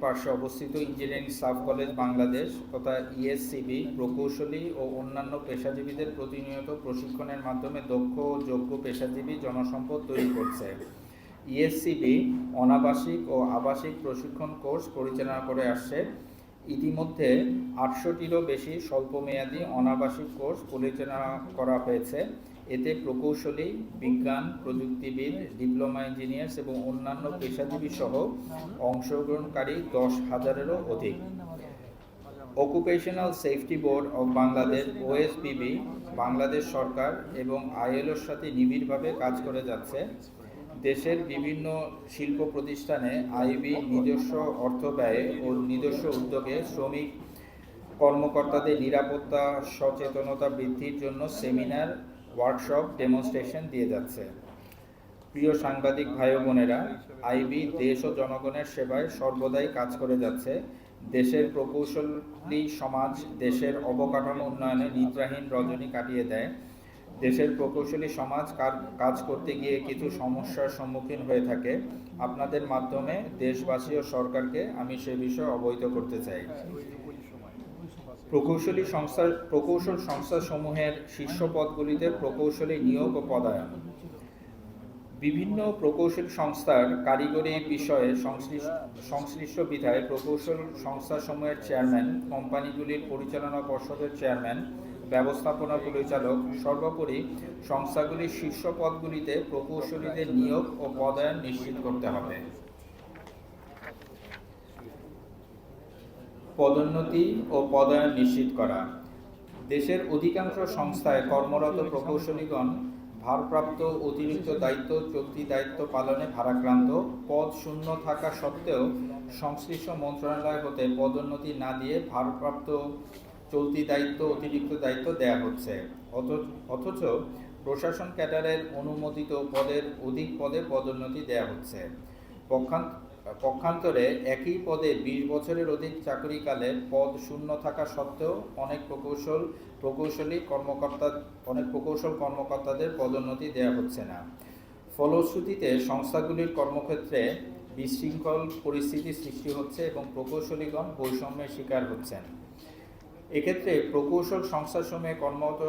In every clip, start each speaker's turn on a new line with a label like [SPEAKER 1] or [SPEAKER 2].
[SPEAKER 1] পার্শ্বে অবস্থিত engineering staff college Bangladesh তথা ইএসসিবি প্রকৌশলী ও অন্যান্য পেশাজীবীদের প্রতিনিয়ত প্রশিক্ষণের মাধ্যমে দক্ষ ও যোগ্য পেশাজীবী জনসম্পদ তৈরি করছে। ইএসসিবি অনাবাসিক ও আবাসিক প্রশিক্ষণ কোর্স পরিচালনা করে আসছে। ইতিমধ্যে আটশোটিরও বেশি স্বল্পমেয়াদী অনাবাসিক কোর্স পরিচালনা করা হয়েছে। এতে প্রকৌশলী, বিজ্ঞান, প্রযুক্তিবিদ, ডিপ্লোমা ইঞ্জিনিয়ার্স এবং অন্যান্য পেশাজীবী সহ অংশগ্রহণকারী দশ হাজারেরও অধিক। Occupational safety board of Bangladesh OSBB Bangladesh সরকার এবং আইএলওর সাথে নিবিড়ভাবে কাজ করে যাচ্ছে। দেশের বিভিন্ন শিল্প প্রতিষ্ঠানে আইবি নিজস্ব অর্থ ব্যয়ে ও নিজস্ব উদ্যোগে শ্রমিক কর্মকর্তাদের নিরাপত্তা, সচেতনতা বৃদ্ধির জন্য সেমিনার ওয়ার্কশপ ডেমনস্ট্রেশন দিয়ে যাচ্ছে। প্রিয় সাংবাদিক ভাই বোনেরা, আইবি দেশ ও জনগণের সেবায় সর্বদাই কাজ করে যাচ্ছে। দেশের প্রকৌশলী সমাজ দেশের অবকাঠামো উন্নয়নে নিদ্রাহীন রজনী কাটিয়ে দেয়। দেশের প্রকৌশলী সমাজ কাজ করতে গিয়ে কিছু সমস্যার সম্মুখীন হয়ে থাকে। আপনাদের মাধ্যমে দেশবাসী ও সরকারকে আমি সে বিষয়ে অবহিত করতে চাই। প্রকৌশলী সংস্থার, প্রকৌশল সংস্থাসমূহের শীর্ষ পদগুলিতে প্রকৌশলী নিয়োগ ও পদায়ন। বিভিন্ন প্রকৌশল সংস্থার কারিগরি বিষয়ে সংশ্লিষ্ট সংশ্লিষ্ট বিধায় প্রকৌশল সংস্থাসমূহের চেয়ারম্যান, কোম্পানিগুলির পরিচালনা পর্ষদের চেয়ারম্যান, ব্যবস্থাপনা পরিচালক, সর্বোপরি সংস্থাগুলির শীর্ষ পদগুলিতে প্রকৌশলীদের নিয়োগ ও পদায়ন নিশ্চিত করতে হবে। পদোন্নতি ও পদায়ন নিশ্চিত করা। দেশের অধিকাংশ সংস্থায় কর্মরত প্রকৌশলীগণ ভারপ্রাপ্ত অতিরিক্ত দায়িত্ব, চলতি দায়িত্ব পালনে ভারাক্রান্ত। পদ শূন্য থাকা সত্ত্বেও সংশ্লিষ্ট মন্ত্রণালয় হতে পদোন্নতি না দিয়ে ভারপ্রাপ্ত চলতি দায়িত্ব, অতিরিক্ত দায়িত্ব দেয়া হচ্ছে। অথচ প্রশাসন ক্যাডারের অনুমোদিত পদের অধিক পদে পদোন্নতি দেয়া হচ্ছে। পক্ষান্তরে একই পদে বিশ বছরের অধিক চাকরিকালে পদ শূন্য থাকা সত্ত্বেও অনেক প্রকৌশল, প্রকৌশলী কর্মকর্তা, অনেক প্রকৌশল কর্মকর্তাদের পদোন্নতি দেওয়া হচ্ছে না। ফলশ্রুতিতে সংস্থাগুলির কর্মক্ষেত্রে বিশৃঙ্খল পরিস্থিতি সৃষ্টি হচ্ছে এবং প্রকৌশলীগণ বৈষম্যের শিকার হচ্ছেন। এক্ষেত্রে প্রকৌশল সংস্থাসমূহে কর্মরত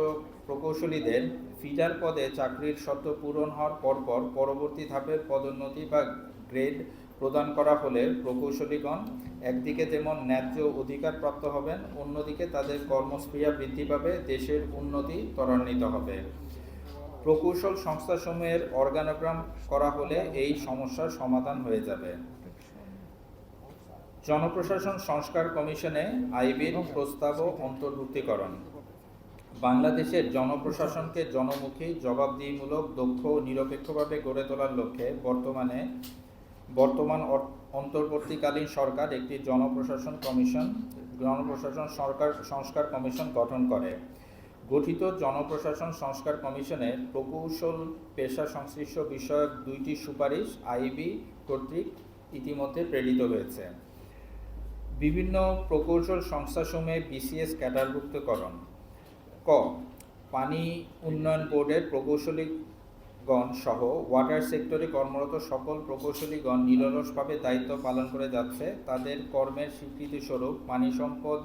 [SPEAKER 1] প্রকৌশলীদের ফিডার পদে চাকরির শর্ত পূরণ হওয়ার পরপর পরবর্তী ধাপের পদোন্নতি বা গ্রেড প্রদান করা হলে প্রকৌশলীগণ একদিকে যেমন ন্যায্য অধিকার প্রাপ্ত হবেন, অন্যদিকে তাদের কর্মস্পৃহা বৃদ্ধি পাবে, দেশের উন্নতি ত্বরান্বিত হবে। প্রকৌশল সংস্থাসমূহের অর্গানোগ্রাম করা হলে এই সমস্যার সমাধান হয়ে যাবে। জনপ্রশাসন সংস্কার কমিশনে আইবির প্রস্তাব ও অন্তর্ভুক্তিকরণ। বাংলাদেশের জনপ্রশাসনকে জনমুখী, জবাবদিহিমূলক, দক্ষ ও নিরপেক্ষভাবে গড়ে তোলার লক্ষ্যে বর্তমানে বর্তমান অন্তর্বর্তীকালীন সরকার একটি জনপ্রশাসন কমিশন, জনপ্রশাসন সরকার সংস্কার কমিশন গঠন করে। গঠিত জনপ্রশাসন সংস্কার কমিশনে প্রকৌশল পেশা সংশ্লিষ্ট বিষয়ক দুইটি সুপারিশ আইবি কর্তৃক ইতিমধ্যে প্রেরিত হয়েছে। বিভিন্ন প্রকৌশল সংস্থাসমূহে বিসিএস ক্যাডারভুক্তকরণ। ক, পানি উন্নয়ন বোর্ডের প্রকৌশলীগণ সহ ওয়াটার সেক্টরে কর্মরত সকল প্রকৌশলীগণ নিরলসভাবে দায়িত্ব পালন করে যাচ্ছে। তাদের কর্মের স্বীকৃতিস্বরূপ পানি সম্পদ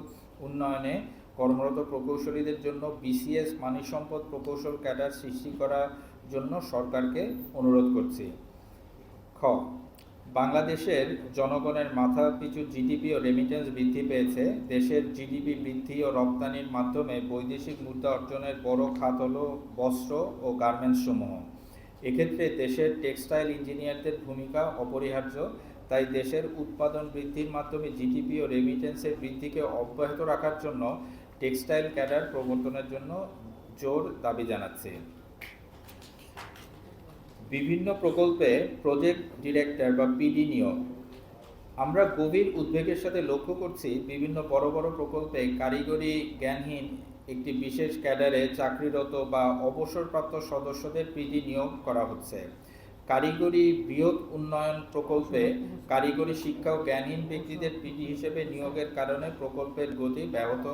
[SPEAKER 1] উন্নয়নে কর্মরত প্রকৌশলীদের জন্য বিসিএস পানি সম্পদ প্রকৌশল ক্যাডার সৃষ্টি করার জন্য সরকারকে অনুরোধ করছি। খ, বাংলাদেশের জনগণের মাথা পিছু জিডিপি ও রেমিটেন্স বৃদ্ধি পেয়েছে। দেশের জিডিপি বৃদ্ধি ও রপ্তানির মাধ্যমে বৈদেশিক মুদ্রা অর্জনের বড় খাত হল বস্ত্র ও গার্মেন্টস সমূহ। এক্ষেত্রে দেশের টেক্সটাইল ইঞ্জিনিয়ারদের ভূমিকা অপরিহার্য, তাই দেশের উৎপাদন বৃদ্ধির মাধ্যমে জিডিপি ও রেমিটেন্সের বৃদ্ধিকে অব্যাহত রাখার জন্য টেক্সটাইল ক্যাডার প্রবর্তনের জন্য জোর দাবি জানাচ্ছে। বিভিন্ন প্রকল্পে প্রজেক্ট ডিরেক্টর বা পিডি নিয়োগ। আমরা গভীর উদ্বেগের সাথে লক্ষ্য করছি বিভিন্ন বড় বড় প্রকল্পে কারিগরি জ্ঞানহীন একটি বিশেষ ক্যাডারে চাকরিরত বা অবসরপ্রাপ্ত সদস্যদের পিজি নিয়োগ করা হচ্ছে। কারিগরি বৃহৎ উন্নয়ন প্রকল্পে কারিগরি শিক্ষা ও জ্ঞানহীন ব্যক্তিদের পিজি হিসেবে নিয়োগের কারণে প্রকল্পের গতি ব্যাহত